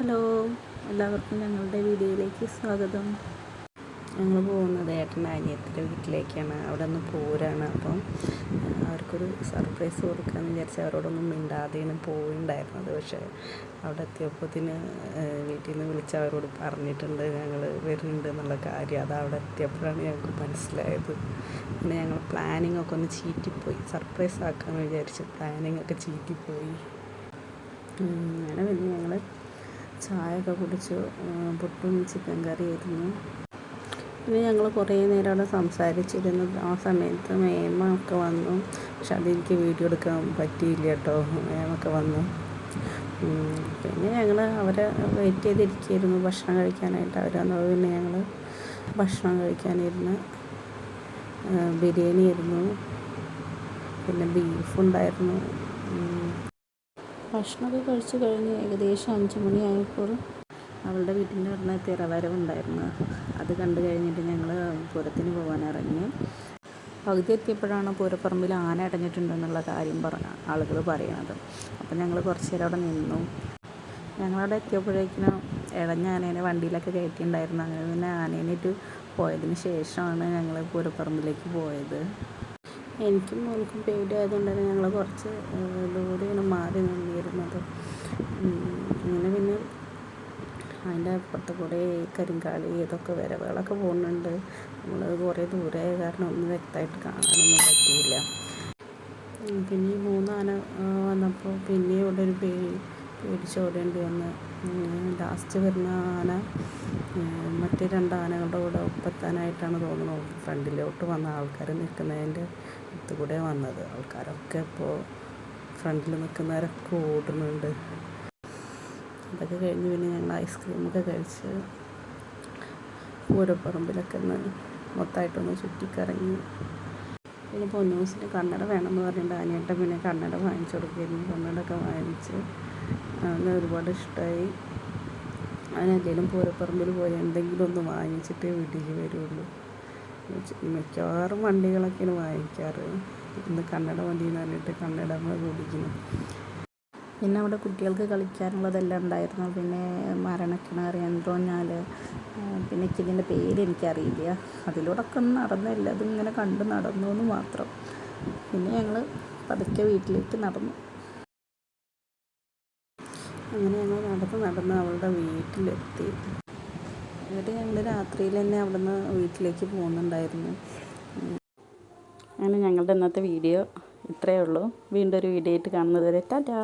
Hello എല്ലാവർക്കും ഞങ്ങളുടെ വീഡിയോയിലേക്ക് സ്വാഗതം. ഞങ്ങൾ പോകുന്നത് ഏട്ടന്റെ അനിയത്തിന്റെ വീട്ടിലേക്കാണ്. അവിടെ നിന്ന് പോരാണ്. അപ്പം അവർക്കൊരു സർപ്രൈസ് കൊടുക്കാമെന്ന് വിചാരിച്ച് അവരോടൊന്നും മിണ്ടാതെയാണ് പോയിണ്ടായിരുന്നത് പക്ഷേ അവിടെ എത്തിയപ്പോഴത്തിന് വീട്ടിൽ നിന്ന് വിളിച്ച് അവരോട് പറഞ്ഞിട്ടുണ്ട് ഞങ്ങൾ വരുന്നുണ്ട് എന്നുള്ള കാര്യം. അത് അവിടെ എത്തിയപ്പോഴാണ് ഞങ്ങൾക്ക് മനസ്സിലായത്. പിന്നെ ഞങ്ങൾ പ്ലാനിങ് ഒക്കെ ഒന്ന് ചീറ്റിപ്പോയി. സർപ്രൈസ് ആക്കാമെന്ന് വിചാരിച്ച് പ്ലാനിങ് ഒക്കെ ചീറ്റിപ്പോയി. ചായ ഒക്കെ കുടിച്ചു പുട്ടും ചിക്കൻ കറിയായിരുന്നു. പിന്നെ ഞങ്ങൾ കുറേ നേരം അവിടെ സംസാരിച്ചിരുന്നു. ആ സമയത്ത് മേമൊക്കെ വന്നു. പക്ഷെ അതെനിക്ക് വീഡിയോ എടുക്കാൻ പറ്റിയില്ല കേട്ടോ. മേമൊക്കെ വന്നു. പിന്നെ ഞങ്ങൾ അവരെ വെയിറ്റ് ചെയ്തിരിക്കുകയായിരുന്നു. ഭക്ഷണം കഴിക്കാനായിട്ട്. അവർ വന്നത് പിന്നെ ഞങ്ങൾ ഭക്ഷണം കഴിക്കാനിരുന്ന് ബിരിയാണി ആയിരുന്നു പിന്നെ ബീഫുണ്ടായിരുന്നു ഭക്ഷണമൊക്കെ കഴിച്ച് കഴിഞ്ഞ് ഏകദേശം അഞ്ച് മണിയായപ്പോൾ അവളുടെ വീട്ടിന്റെ അവിടെ തിറവരവുണ്ടായിരുന്നു അത് കണ്ടു കഴിഞ്ഞിട്ട് ഞങ്ങൾ പൂരത്തിന് പോകാൻ ഇറങ്ങി. പകുതി എത്തിയപ്പോഴാണ് പൂരപ്പറമ്പിൽ ആന അടഞ്ഞിട്ടുണ്ടെന്നുള്ള കാര്യം പറ ആളുകൾ പറയണത്. അപ്പം ഞങ്ങൾ കുറച്ച് നേരം അവിടെ നിന്നു. ഞങ്ങളവിടെ എത്തിയപ്പോഴേക്കിനും ഇളഞ്ഞ ആനേനെ വണ്ടിയിലൊക്കെ കയറ്റിയിട്ടുണ്ടായിരുന്നു. അങ്ങനെ പിന്നെ ആനേനിട്ട് പോയതിന് ശേഷമാണ് ഞങ്ങൾ പൂരപ്പറമ്പിലേക്ക് പോയത്. എനിക്കും മോൾക്കും പേടിയായതുകൊണ്ട് തന്നെ ഞങ്ങൾ കുറച്ച് ദൂരെയാണ് മാറി നിന്നിരുന്നത്. അങ്ങനെ പിന്നെ അതിന്റെ അപ്പുറത്ത് കുറേ കരിങ്കാളി ഇതൊക്കെ വരവുകളൊക്കെ പോകുന്നുണ്ട്. നമ്മൾ കുറേ ദൂരെ കാരണം ഒന്നും വ്യക്തമായിട്ട് കാണാനൊന്നും പറ്റിയില്ല. പിന്നെ ഈ മൂന്നാന വന്നപ്പോൾ പിന്നെ ഇവിടെ ഒരു പേടി പേടിച്ചോടേണ്ടി വന്ന്. ലാസ്റ്റ് വരുന്ന ആന മറ്റ് രണ്ട് ആനകളുടെ കൂടെ ഒപ്പത്താനായിട്ടാണ് തോന്നുന്നു. ഫ്രണ്ടിലോട്ട് വന്ന ആൾക്കാർ നിൽക്കുന്നതിന്റെ അടുത്ത് കൂടെ വന്നത്. ആൾക്കാരൊക്കെ ഇപ്പോൾ ഫ്രണ്ടിൽ നിൽക്കുന്നവരൊക്കെ ഓടുന്നുണ്ട്. അതൊക്കെ കഴിഞ്ഞ് പിന്നെ ഞങ്ങൾ ഐസ്ക്രീമൊക്കെ കഴിച്ച് പൂരപ്പറമ്പിലൊക്കെ ഒന്ന് മൊത്തമായിട്ടൊന്ന് ചുറ്റിക്കറങ്ങി. പിന്നെ പൊന്നൂസിന് കണ്ണട വേണമെന്ന് പറഞ്ഞിട്ട് അനിയേട്ടൻ പിന്നെ കണ്ണട വാങ്ങിച്ചു കൊടുക്കുകയായിരുന്നു. കണ്ണടൊക്കെ വാങ്ങിച്ച് അവന് ഒരുപാട് ഇഷ്ടമായി അതിനെന്തെങ്കിലും പൂരപ്പറമ്പിൽ പോയി എന്തെങ്കിലും ഒന്ന് വാങ്ങിച്ചിട്ടേ വീട്ടിൽ വരുള്ളൂ. മിക്കവാറും വണ്ടികളൊക്കെയാണ് വാങ്ങിക്കാറ്. ഇന്ന് കണ്ണട വണ്ടി എന്ന് പറഞ്ഞിട്ട് കണ്ണട കുടിക്കുന്നു പിന്നെ അവിടെ കുട്ടികൾക്ക് കളിക്കാനുള്ളതെല്ലാം ഉണ്ടായിരുന്നു. പിന്നെ മരണക്കിണർ എന്തോഞ്ഞാൽ പിന്നെ ഇതിന്റെ പേര് എനിക്കറിയില്ല. അതിലൂടെയൊക്കെ ഒന്നും നടന്നില്ല അതിങ്ങനെ കണ്ട് നടന്നു എന്ന് മാത്രം. പിന്നെ ഞങ്ങൾ പതുക്കെ വീട്ടിലേക്ക് നടന്നു. അങ്ങനെ ഞങ്ങൾ നടന്ന് നടന്ന് അവളുടെ വീട്ടിലെത്തി. എന്നിട്ട് ഞങ്ങൾ രാത്രിയിൽ തന്നെ അവിടുന്ന് വീട്ടിലേക്ക് പോകുന്നുണ്ടായിരുന്നു. അങ്ങനെ ഞങ്ങളുടെ ഇന്നത്തെ വീഡിയോ ഇത്രയേ ഉള്ളൂ. വീണ്ടും ഒരു വീഡിയോ ആയിട്ട് കാണുന്നത് വരെ ടാറ്റാ.